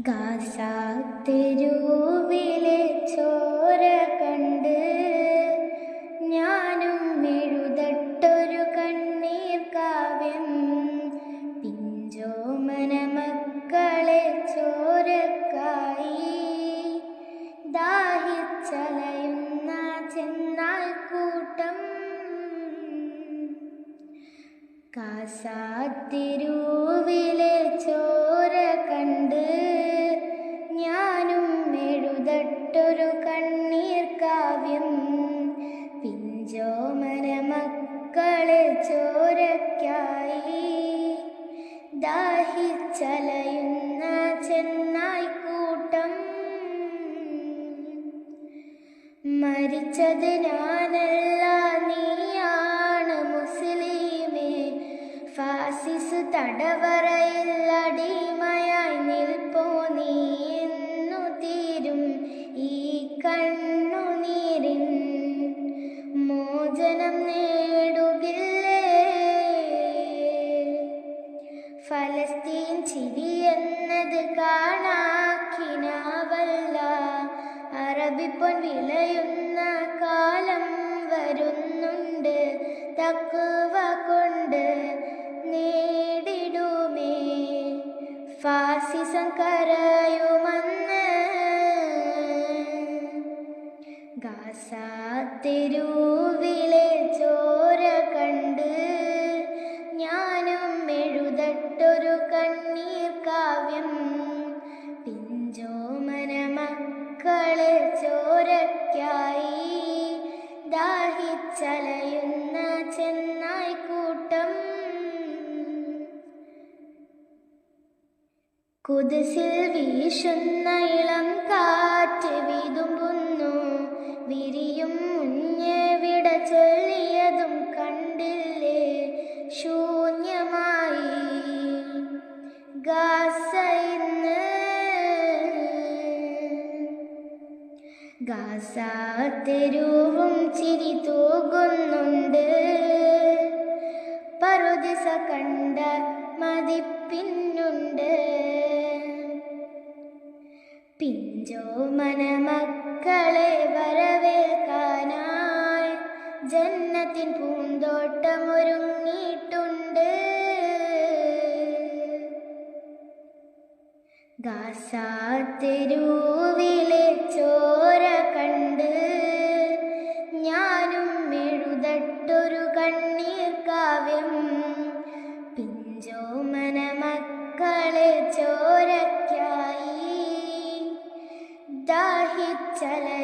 ഗാസാത്തെരുവിലെ ചോര കണ്ട് ഞാനും എഴുതട്ടൊരു കണ്ണീർ കാവ്യം. പിഞ്ചോമന മക്കളെ ചോരക്കായി ദാഹിച്ചലയുന്ന ചെന്നാൽ കൂട്ടം. കാസാത്തിരുവിലെ മരിച്ചത് ഞാനല്ല നീയാണ് മുസ്ലിമേ. ഫാസിസ് തടവറയിൽ അടിമയായി നിൽപ്പോ നീ എന്നു തീരും ഈ കണ്ണുനീരിൻ. മോചനം നേടുകില്ലേ? ഫലസ്തീൻ ചിരി എന്നത് കാണാക്കിനാവല്ല. അറബിപ്പൊൻ വിളയുന്ന തക്കുവ കൊണ്ട് നേടിടുമേ. ഫാസിസം കരയുമെന്ന് ഗാസാത്തെരുവിലെ ചോര കണ്ട് ഞാനും എഴുതട്ടൊരു കണ്ണീർ കാവ്യം. പിഞ്ചോമന മക്കളെ ചോരയ്ക്കായി ദാഹിച്ചലയുന്ന ചെന്നായിക്കൂട്ടം കുതിസിൽ വീശുന്ന ഇളം കാറ്റ് ഗാസ തെരുവും ചിരി തൂകുന്നുണ്ട്. പറുദിസ കണ്ട മതിപ്പിന്നുണ്ട്. പിഞ്ചോ മനമക്കളെ വരവേൽക്കാനായി ജന്നത്തിൻ പൂന്തോട്ടമൊരുങ്ങിയിട്ടുണ്ട് ഗാസാത്തെരുവിലെ ചോര കണ്ട് ഞാനും എഴുതട്ടൊരു കണ്ണീർ കാവ്യം. പിഞ്ചോമന മക്കളെ ചോരയ്ക്കായി ദാഹിച്ചലയുന്ന